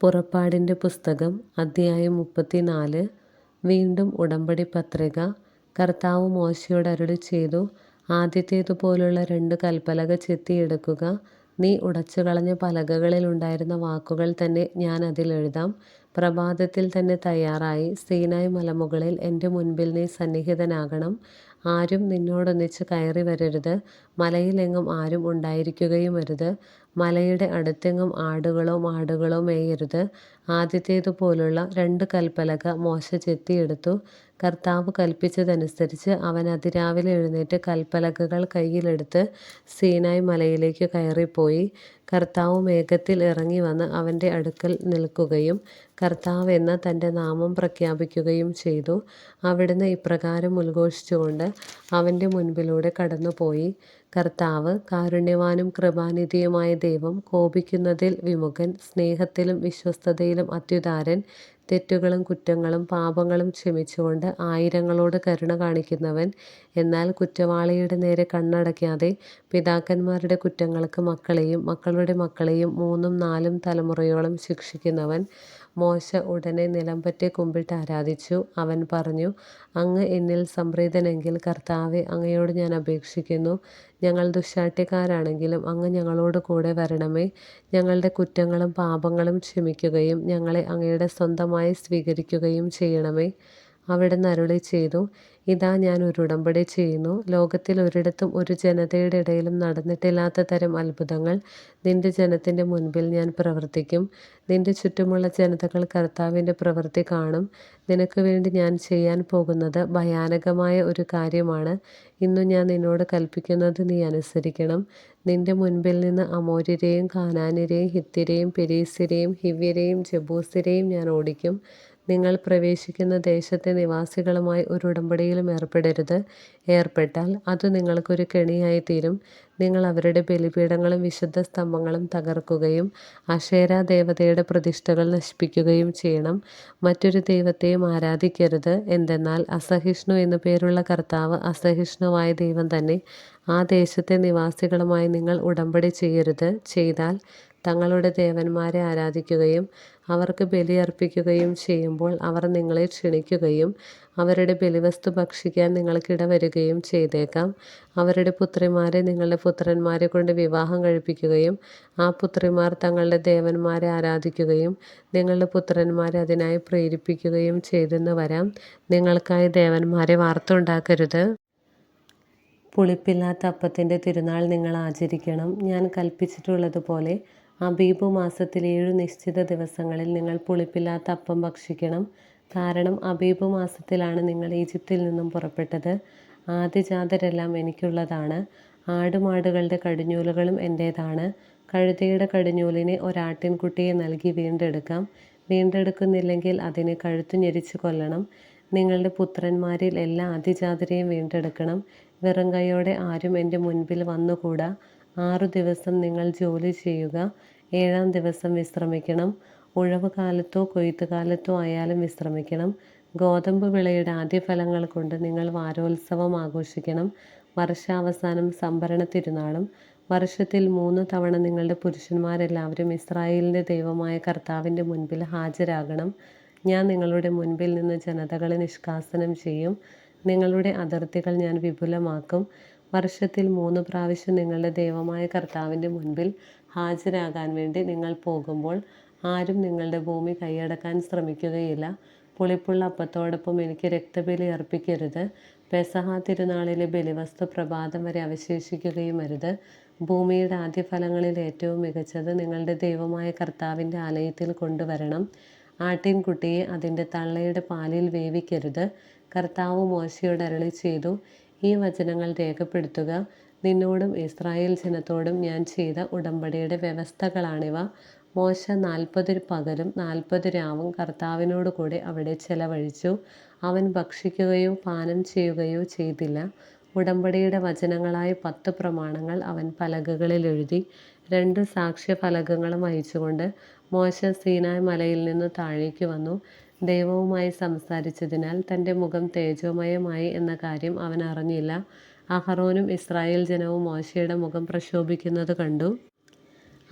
പുറപ്പാടിന്റെ പുസ്തകം അധ്യായം മുപ്പത്തിനാല്. വീണ്ടും ഉടമ്പടി പത്രിക. കർത്താവ് മോശയോട് അരുളി ചെയ്തു ആദ്യത്തേതുപോലുള്ള രണ്ട് കൽപ്പലക ചെത്തിയെടുക്കുക നീ ഉടച്ചു കളഞ്ഞ പലകകളിൽ ഉണ്ടായിരുന്ന വാക്കുകൾ തന്നെ ഞാൻ അതിൽ എഴുതാം. പ്രഭാതത്തിൽ തന്നെ തയ്യാറായി. സീനായ് മലമുകളിൽ എന്റെ മുൻപിൽ നീ സന്നിഹിതനാകണം. ആരും നിന്നോടൊന്നിച്ച് കയറി വരരുത് മലയിലെങ്ങും ആരും ഉണ്ടായിരിക്കുകയും അരുത് മലയുടെ അടുത്തെങ്ങും ആടുകളോ മാടുകളോ മേയരുത്. ആദ്യത്തേതുപോലുള്ള രണ്ട് കൽപ്പലക മോശ ചെത്തിയെടുത്തു. കർത്താവ് കൽപ്പിച്ചതനുസരിച്ച് അവൻ അതിരാവിലെ എഴുന്നേറ്റ് കൽപ്പലകകൾ കയ്യിലെടുത്ത് സീനായ് മലയിലേക്ക് കയറിപ്പോയി. കർത്താവ് മേഘത്തിൽ ഇറങ്ങി വന്ന് അവന്റെ അടുക്കൽ നിൽക്കുകയും കർത്താവ് എന്ന തന്റെ നാമം പ്രഖ്യാപിക്കുകയും ചെയ്തു. അവിടുന്ന് ഇപ്രകാരം ഉദ്ഘോഷിച്ചുകൊണ്ട് അവന്റെ മുൻപിലൂടെ കടന്നുപോയി. കർത്താവ് കാരുണ്യവാനും കൃപാനിധിയുമായ ദൈവം കോപിക്കുന്നതിൽ വിമുഖൻ സ്നേഹത്തിലും വിശ്വസ്തതയിലും അത്യുദാരൻ തെറ്റുകളും കുറ്റങ്ങളും പാപങ്ങളും ക്ഷമിച്ചുകൊണ്ട് ആയിരങ്ങളോട് കരുണ കാണിക്കുന്നവൻ. എന്നാൽ കുറ്റവാളിയുടെ നേരെ കണ്ണടയ്ക്കാതെ പിതാക്കന്മാരുടെ കുറ്റങ്ങൾക്ക് മക്കളെയും മക്കളുടെ മക്കളെയും മൂന്നും നാലും തലമുറയോളം ശിക്ഷിക്കുന്നവൻ. മോശ ഉടനെ നിലംപറ്റി കുമ്പിട്ട് ആരാധിച്ചു. അവൻ പറഞ്ഞു അങ്ങ് എന്നിൽ സംപ്രീതനെങ്കിൽ കർത്താവെ അങ്ങയോട് ഞാൻ അപേക്ഷിക്കുന്നു. ഞങ്ങൾ ദുശ്ശാഠ്യക്കാരാണെങ്കിലും അങ്ങ് ഞങ്ങളോട് കൂടെ വരണമേ. ഞങ്ങളുടെ കുറ്റങ്ങളും പാപങ്ങളും ക്ഷമിക്കുകയും ഞങ്ങളെ അങ്ങയുടെ സ്വന്തമായി സ്വീകരിക്കുകയും ചെയ്യണമേ. അവിടുന്ന് അരുളി ചെയ്തു ഇതാ ഞാൻ ഒരു ഉടമ്പടി ചെയ്യുന്നു. ലോകത്തിൽ ഒരിടത്തും ഒരു ജനതയുടെ ഇടയിലും നടന്നിട്ടില്ലാത്ത തരം അത്ഭുതങ്ങൾ നിന്റെ ജനത്തിന്റെ മുൻപിൽ ഞാൻ പ്രവർത്തിക്കും. നിന്റെ ചുറ്റുമുള്ള ജനതകൾ കർത്താവിന്റെ പ്രവൃത്തി കാണും. നിനക്ക് വേണ്ടി ഞാൻ ചെയ്യാൻ പോകുന്നത് ഭയാനകമായ ഒരു കാര്യമാണ്. ഇന്നു ഞാൻ നിന്നോട് കൽപ്പിക്കുന്നത് നീ അനുസരിക്കണം. നിന്റെ മുൻപിൽ നിന്ന് അമോര്യരെയും കാനാനിരെയും ഹിത്തിരെയും പെരീസിരെയും ഹിവ്യരെയും ജബൂസിരെയും ഞാൻ ഓടിക്കും. നിങ്ങൾ പ്രവേശിക്കുന്ന ദേശത്തെ നിവാസികളുമായി ഒരു ഉടമ്പടിയിലും ഏർപ്പെടരുത്. ഏർപ്പെട്ടാൽ അത് നിങ്ങൾക്കൊരു കെണിയായി തീരും നിങ്ങൾ അവരുടെ ബലിപീഠങ്ങളും വിശുദ്ധ സ്തംഭങ്ങളും തകർക്കുകയും അക്ഷേര ദേവതയുടെ പ്രതിഷ്ഠകൾ നശിപ്പിക്കുകയും ചെയ്യണം. മറ്റൊരു ദൈവത്തെയും ആരാധിക്കരുത്. എന്തെന്നാൽ അസഹിഷ്ണു എന്നു പേരുള്ള കർത്താവ് അസഹിഷ്ണുവായ ദൈവം തന്നെ ആ ദേശത്തെ നിവാസികളുമായി നിങ്ങൾ ഉടമ്പടി ചെയ്യരുത്. ചെയ്താൽ തങ്ങളുടെ ദേവന്മാരെ ആരാധിക്കുകയും അവർക്ക് ബലിയർപ്പിക്കുകയും ചെയ്യുമ്പോൾ അവർ നിങ്ങളെ ക്ഷണിക്കുകയും അവരുടെ ബലിവസ്തു ഭക്ഷിക്കാൻ നിങ്ങൾക്കിടവരുകയും ചെയ്തേക്കാം. അവരുടെ പുത്രിമാരെ നിങ്ങളുടെ പുത്രന്മാരെ കൊണ്ട് വിവാഹം കഴിപ്പിക്കുകയും ആ പുത്രിമാർ തങ്ങളുടെ ദേവന്മാരെ ആരാധിക്കുകയും നിങ്ങളുടെ പുത്രന്മാരെ അതിനായി പ്രേരിപ്പിക്കുകയും ചെയ്തെന്ന് വരാം. നിങ്ങൾക്കായി ദേവന്മാരെ വാർത്തുണ്ടാക്കരുത്. പുളിപ്പില്ലാത്ത അപ്പത്തിന്റെ തിരുനാൾ നിങ്ങൾ ആചരിക്കണം. ഞാൻ കൽപ്പിച്ചിട്ടുള്ളതുപോലെ അബീബ് മാസത്തിൽ ഏഴു നിശ്ചിത ദിവസങ്ങളിൽ നിങ്ങൾ പുളിപ്പില്ലാത്ത അപ്പം ഭക്ഷിക്കണം. കാരണം അബീബ് മാസത്തിലാണ് നിങ്ങൾ ഈജിപ്തിൽ നിന്നും പുറപ്പെട്ടത്. ആദ്യജാതരെല്ലാം എനിക്കുള്ളതാണ്. ആടുമാടുകളുടെ കടിഞ്ഞൂലുകളും എന്റേതാണ് കഴുതയുടെ കടിഞ്ഞൂലിനെ ഒരാട്ടിൻകുട്ടിയെ നൽകി വീണ്ടെടുക്കാം. വീണ്ടെടുക്കുന്നില്ലെങ്കിൽ അതിനെ കഴുത്തു ഞെരിച്ചു കൊല്ലണം. നിങ്ങളുടെ പുത്രന്മാരിൽ എല്ലാ ആദ്യജാതരെയും വീണ്ടെടുക്കണം. വെറും കൈയോടെ ആരും എന്റെ മുൻപിൽ വന്നുകൂടാ. ആറു ദിവസം നിങ്ങൾ ജോലി ചെയ്യുക. ഏഴാം ദിവസം വിശ്രമിക്കണം. ഉഴവ് കാലത്തോ കൊയ്ത്ത് കാലത്തോ ആയാലും വിശ്രമിക്കണം. ഗോതമ്പ് വിളയുടെ ആദ്യ ഫലങ്ങൾ കൊണ്ട് നിങ്ങൾ വാരോത്സവം ആഘോഷിക്കണം. വർഷാവസാനം സംഭരണ തിരുനാളും. വർഷത്തിൽ മൂന്ന് തവണ നിങ്ങളുടെ പുരുഷന്മാരെല്ലാവരും ഇസ്രായേലിന്റെ ദൈവമായ കർത്താവിന്റെ മുൻപിൽ ഹാജരാകണം. ഞാൻ നിങ്ങളുടെ മുൻപിൽ നിന്ന് ജനതകളെ നിഷ്കാസനം ചെയ്യും. നിങ്ങളുടെ അതിർത്തികൾ ഞാൻ വിപുലമാക്കും. വർഷത്തിൽ മൂന്ന് പ്രാവശ്യം നിങ്ങളുടെ ദൈവമായ കർത്താവിന്റെ മുൻപിൽ ഹാജരാകാൻ വേണ്ടി നിങ്ങൾ പോകുമ്പോൾ ആരും നിങ്ങളുടെ ഭൂമി കൈയടക്കാൻ ശ്രമിക്കുകയില്ല. പുളിപ്പുള്ള അപ്പത്തോടൊപ്പം എനിക്ക് രക്തബലി അർപ്പിക്കരുത്. പെസഹ തിരുനാളിലെ ബലിവസ്തു പ്രഭാതം വരെ അവശേഷിക്കുകയും അരുത്. ഭൂമിയുടെ ആദ്യ ഫലങ്ങളിൽ ഏറ്റവും മികച്ചത് നിങ്ങളുടെ ദൈവമായ കർത്താവിന്റെ ആലയത്തിൽ കൊണ്ടുവരണം. ആട്ടിൻകുട്ടിയെ അതിന്റെ തള്ളയുടെ പാലിൽ വേവിക്കരുത്. കർത്താവ് മോശയോട് അരളി ചെയ്തു ഈ വചനങ്ങൾ രേഖപ്പെടുത്തുക. നിന്നോടും ഇസ്രായേൽ ജനത്തോടും ഞാൻ ചെയ്ത ഉടമ്പടിയുടെ വ്യവസ്ഥകളാണിവ. മോശ നാൽപ്പത് പകലും നാൽപ്പത് രാവും കർത്താവിനോട് കൂടെ അവിടെ ചെലവഴിച്ചു. അവൻ ഭക്ഷിക്കുകയോ പാനം ചെയ്യുകയോ ചെയ്തില്ല. ഉടമ്പടിയുടെ വചനങ്ങളായ പത്ത് പ്രമാണങ്ങൾ അവൻ പലകകളിൽ എഴുതി. രണ്ട് സാക്ഷ്യ ഫലകങ്ങളും അയച്ചുകൊണ്ട് മോശ സീനായ് മലയിൽ നിന്ന് താഴേക്ക് വന്നു. ദൈവവുമായി സംസാരിച്ചതിനാൽ തന്റെ മുഖം തേജോമയമായി എന്ന കാര്യം അവൻ അറിഞ്ഞില്ല അഹറോനും ഇസ്രായേൽ ജനവും മോശയുടെ മുഖം പ്രക്ഷോഭിക്കുന്നത് കണ്ടു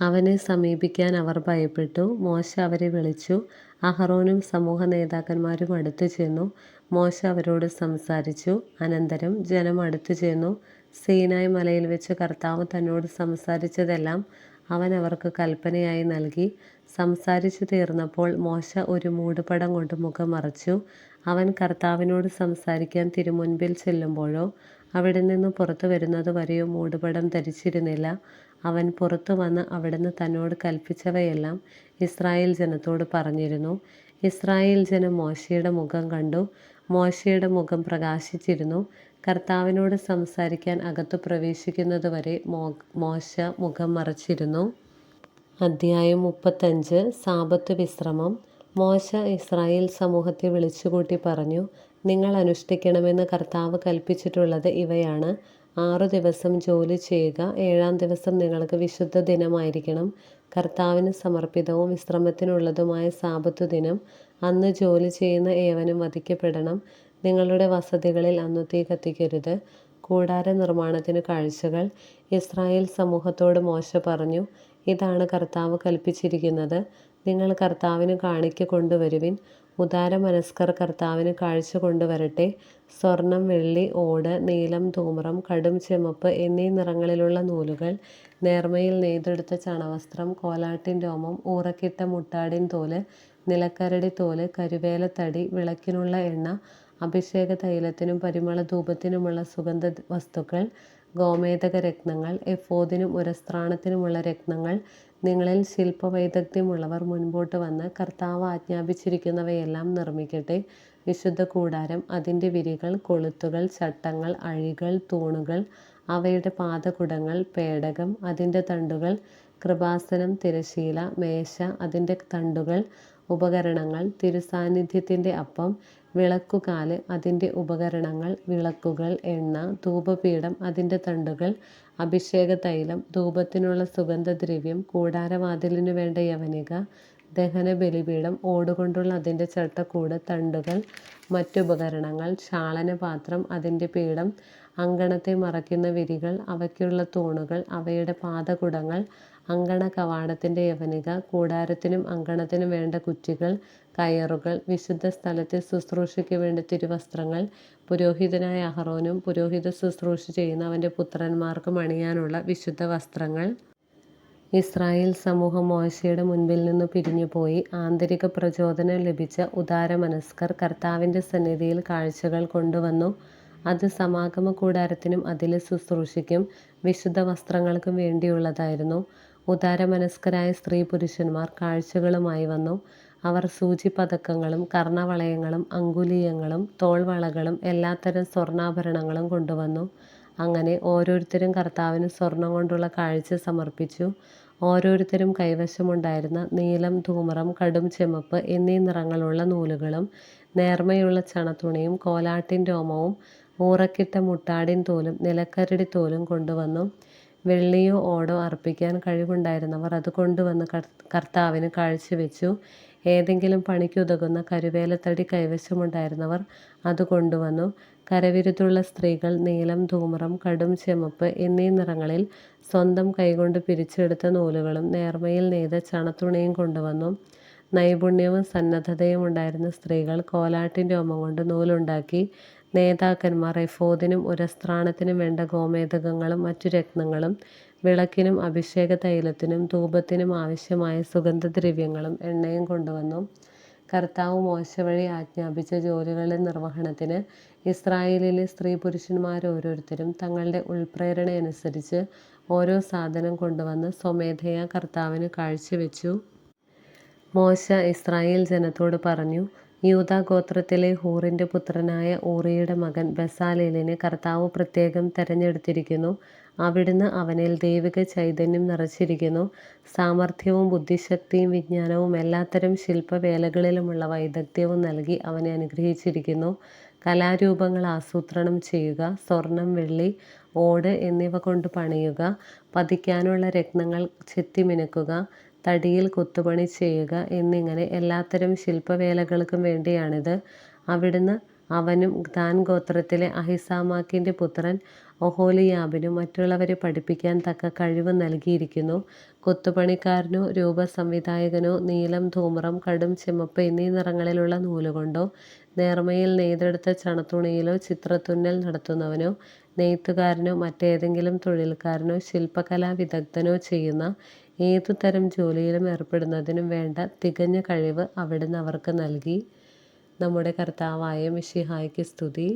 അവനെ സമീപിക്കാൻ അവർ ഭയപ്പെട്ടു. മോശ അവരെ വിളിച്ചു. അഹറോനും സമൂഹ നേതാക്കന്മാരും അടുത്തു ചെന്നു. മോശ അവരോട് സംസാരിച്ചു. അനന്തരം ജനം അടുത്തു ചെന്നു സീനായ് മലയിൽ വെച്ച് കർത്താവ് തന്നോട് സംസാരിച്ചതെല്ലാം അവൻ അവർക്ക് കൽപ്പനയായി നൽകി. സംസാരിച്ചു തീർന്നപ്പോൾ മോശ ഒരു മൂടുപടം കൊണ്ട് മുഖം മറച്ചു. അവൻ കർത്താവിനോട് സംസാരിക്കാൻ തിരുമുൻപിൽ ചെല്ലുമ്പോഴോ അവിടെ നിന്ന് പുറത്തു വരുന്നത് വരെയോ മൂടുപടം ധരിച്ചിരുന്നില്ല. അവൻ പുറത്തു വന്ന് അവിടുന്ന് തന്നോട് കൽപ്പിച്ചവയെല്ലാം ഇസ്രായേൽ ജനത്തോട് പറഞ്ഞിരുന്നു. ഇസ്രായേൽ ജനം മോശയുടെ മുഖം കണ്ടു. മോശയുടെ മുഖം പ്രകാശിച്ചിരുന്നു. കർത്താവിനോട് സംസാരിക്കാൻ അകത്തു പ്രവേശിക്കുന്നതുവരെ മോശ മുഖം മറച്ചിരുന്നു. അദ്ധ്യായം മുപ്പത്തഞ്ച് സാപത്ത് വിശ്രമം മോശ ഇസ്രായേൽ സമൂഹത്തെ വിളിച്ചുകൂട്ടി പറഞ്ഞു. നിങ്ങൾ അനുഷ്ഠിക്കണമെന്ന് കർത്താവ് കൽപ്പിച്ചിട്ടുള്ളത് ഇവയാണ്. ആറു ദിവസം ജോലി ചെയ്യുക. ഏഴാം ദിവസം നിങ്ങൾക്ക് വിശുദ്ധ ദിനമായിരിക്കണം. കർത്താവിന് സമർപ്പിതവും വിശ്രമത്തിനുള്ളതുമായ സാപത്തു ദിനം അന്ന് ജോലി ചെയ്യുന്ന ഏവനും വധിക്കപ്പെടണം. നിങ്ങളുടെ വസതികളിൽ അന്നു കത്തിക്കരുത്. കൂടാര നിർമ്മാണത്തിന് കാഴ്ചകൾ. ഇസ്രായേൽ സമൂഹത്തോട് മോശ പറഞ്ഞു. ഇതാണ് കർത്താവ് കൽപ്പിച്ചിരിക്കുന്നത് നിങ്ങൾ കർത്താവിന് കാണിക്ക കൊണ്ടുവരുവിൻ. ഉദാരമനസ്കർ കർത്താവിന് കാഴ്ച കൊണ്ടുവരട്ടെ. സ്വർണം വെള്ളി ഓട് നീലം തൂമ്രം കടും ചെമ്മപ്പ് എന്നീ നിറങ്ങളിലുള്ള നൂലുകൾ നേർമയിൽ നെയ്തെടുത്ത ചണവസ്ത്രം കോലാട്ടിൻ രോമം ഊറക്കിട്ട മുട്ടാടിൻ തോൽ നിലക്കരടി തോൽ കരുവേലത്തടി വിളക്കിനുള്ള എണ്ണ അഭിഷേകതൈലത്തിനും വസ്തുക്കൾ ഗോമേതക രത്നങ്ങൾ എഫോദിനും ഉരസ്ത്രാണത്തിനുമുള്ള രത്നങ്ങൾ നിങ്ങളിൽ ശില്പവൈദഗ്ധ്യമുള്ളവർ മുൻപോട്ട് വന്ന് കർത്താവ് ആജ്ഞാപിച്ചിരിക്കുന്നവയെല്ലാം നിർമ്മിക്കട്ടെ. വിശുദ്ധ കൂടാരം അതിന്റെ വിരികൾ കൊളുത്തുകൾ ചട്ടങ്ങൾ അഴികൾ തൂണുകൾ അവയുടെ പാതകുടങ്ങൾ പേടകം അതിന്റെ തണ്ടുകൾ കൃപാസനം തിരശീല മേശ അതിന്റെ തണ്ടുകൾ ഉപകരണങ്ങൾ തിരുസാന്നിധ്യത്തിന്റെ അപ്പം വിളക്കുകാൽ അതിന്റെ ഉപകരണങ്ങൾ വിളക്കുകൾ എണ്ണ ധൂപപീഠം അതിന്റെ തണ്ടുകൾ അഭിഷേകതൈലം ധൂപത്തിനുള്ള സുഗന്ധദ്രവ്യം കൂടാരവാതിലിനു വേണ്ട യവനിക ദഹന ബലിപീഠം ഓടുകൊണ്ടുള്ള അതിന്റെ ചട്ടക്കൂട് തണ്ടുകൾ മറ്റുപകരണങ്ങൾ ശാളനപാത്രം അതിന്റെ പീഠം അങ്കണത്തെ മറയ്ക്കുന്ന വിരികൾ അവയ്ക്കുള്ള തൂണുകൾ അവയുടെ പാദകുടങ്ങൾ അങ്കണകവാടത്തിന്റെ യവനിക കൂടാരത്തിനും അങ്കണത്തിനും വേണ്ട കുറ്റികൾ കയറുകൾ വിശുദ്ധ സ്ഥലത്തെ ശുശ്രൂഷയ്ക്ക് വേണ്ട തിരുവസ്ത്രങ്ങൾ പുരോഹിതനായ അഹറോനും പുരോഹിത ശുശ്രൂഷ ചെയ്യുന്ന അവന്റെ പുത്രന്മാർക്കും അണിയാനുള്ള വിശുദ്ധ വസ്ത്രങ്ങൾ ഇസ്രായേൽ സമൂഹം മോശയുടെ മോശെയുടെ പിരിഞ്ഞു പിരിഞ്ഞുപോയി. ആന്തരിക പ്രചോദനം ലഭിച്ച ഉദാരമനസ്കർ കർത്താവിന്റെ സന്നിധിയിൽ കാഴ്ചകൾ കൊണ്ടുവന്നു. അത് സമാഗമ കൂടാരത്തിനും അതിലെ ശുശ്രൂഷയ്ക്കും വിശുദ്ധ വസ്ത്രങ്ങൾക്കും വേണ്ടിയുള്ളതായിരുന്നു. ഉദാരമനസ്കരായ സ്ത്രീ പുരുഷന്മാർ കാഴ്ചകളുമായി വന്നു. അവർ സൂചിപതക്കങ്ങളും കർണവളയങ്ങളും അങ്കുലീയങ്ങളും തോൾവളകളും എല്ലാത്തരം സ്വർണാഭരണങ്ങളും കൊണ്ടുവന്നു. അങ്ങനെ ഓരോരുത്തരും കർത്താവിന് സ്വർണം കൊണ്ടുള്ള കാഴ്ച സമർപ്പിച്ചു. ഓരോരുത്തരും കൈവശമുണ്ടായിരുന്ന നീലം ധൂമറം കടും ചെമ്മപ്പ് എന്നീ നിറങ്ങളുള്ള നൂലുകളും നേർമയുള്ള ചണത്തുണിയും കോലാട്ടിൻ രോമവും ഊറക്കിട്ട മുട്ടാടിൻ തോലും നിലക്കരടി തോലും കൊണ്ടുവന്നു. വെള്ളിയോ ഓടോ അർപ്പിക്കാൻ കഴിവുണ്ടായിരുന്നവർ അത് കൊണ്ടുവന്ന് കർത്താവിന് കാഴ്ചവെച്ചു. ഏതെങ്കിലും പണിക്കുതകുന്ന കരുവേലത്തടി കൈവശമുണ്ടായിരുന്നവർ അത് കൊണ്ടുവന്നു. കരവിരുത്തുള്ള സ്ത്രീകൾ നീലം ധൂമ്രം കടും ചെമ്മപ്പ് എന്നീ നിറങ്ങളിൽ സ്വന്തം കൈകൊണ്ട് പിരിച്ചെടുത്ത നൂലുകളും നേർമയിൽ നെയ്ത ചണത്തുണിയും കൊണ്ടുവന്നു. നൈപുണ്യവും സന്നദ്ധതയും ഉണ്ടായിരുന്ന സ്ത്രീകൾ കോലാട്ടിന്റെ രോമം കൊണ്ട് നൂലുണ്ടാക്കി. നേതാക്കന്മാർ എഫോദിനും ഉരസ്ത്രാണത്തിനും വേണ്ട ഗോമേതകങ്ങളും മറ്റു രത്നങ്ങളും വിളക്കിനും അഭിഷേക തൈലത്തിനും ധൂപത്തിനും ആവശ്യമായ സുഗന്ധദ്രവ്യങ്ങളും എണ്ണയും കൊണ്ടുവന്നു. കർത്താവ് മോശ വഴി ആജ്ഞാപിച്ച ജോലികളുടെ നിർവഹണത്തിന് ഇസ്രായേലിലെ സ്ത്രീ പുരുഷന്മാരോരോരുത്തരും തങ്ങളുടെ ഉൾപ്രേരണയനുസരിച്ച് ഓരോ സാധനം കൊണ്ടുവന്ന് സ്വമേധയാ കർത്താവിന് കാഴ്ചവെച്ചു. മോശെ ഇസ്രായേൽ ജനത്തോട് പറഞ്ഞു. യൂദാഗോത്രത്തിലെ ഹൂറിന്റെ പുത്രനായ ഊറിയുടെ മകൻ ബസാലേലിനെ കർത്താവ് പ്രത്യേകം തെരഞ്ഞെടുത്തിരിക്കുന്നു. അവിടുന്ന് അവനിൽ ദൈവിക ചൈതന്യം നിറച്ചിരിക്കുന്നു. സാമർഥ്യവും ബുദ്ധിശക്തിയും വിജ്ഞാനവും എല്ലാത്തരം ശില്പവേലകളിലുമുള്ള വൈദഗ്ധ്യവും നൽകി അവനെ അനുഗ്രഹിച്ചിരിക്കുന്നു. കലാരൂപങ്ങൾ ആസൂത്രണം ചെയ്യുക സ്വർണം വെള്ളി ഓട് എന്നിവ കൊണ്ട് പണിയുക പതിക്കാനുള്ള രത്നങ്ങൾ ചെത്തിമിനുക്കുക തടിയിൽ കൊത്തുപണി ചെയ്യുക എന്നിങ്ങനെ എല്ലാത്തരം ശില്പവേലകൾക്കും വേണ്ടിയാണിത്. അവിടുന്ന് അവനും ദാൻ ഗോത്രത്തിലെ അഹിസാമാക്കിന്റെ പുത്രൻ ഒഹോലിയാബിനും മറ്റുള്ളവരെ പഠിപ്പിക്കാൻ തക്ക കഴിവ് നൽകിയിരിക്കുന്നു. കൊത്തുപണിക്കാരനോ രൂപസംവിധായകനോ നീലം, ധൂമ്രം, കടും ചുമപ്പ് എന്നീ നിറങ്ങളിലുള്ള നൂലുകൊണ്ടോ നേർമയിൽ നെയ്തെടുത്ത ചണത്തുണിയിലോ ചിത്രത്തുന്നൽ നടത്തുന്നവനോ നെയ്ത്തുകാരനോ മറ്റേതെങ്കിലും തൊഴിൽക്കാരനോ ശില്പകലാവിദഗ്ദ്ധനോ ചെയ്യുന്ന ഏതു തരം ജോലിയിലും ഏർപ്പെടുന്നതിനും വേണ്ട തികഞ്ഞ കഴിവ് അവിടുന്ന് അവർക്ക് നൽകി. നമ്മുടെ കർത്താവായ മിശിഹായ്ക്ക് സ്തുതി.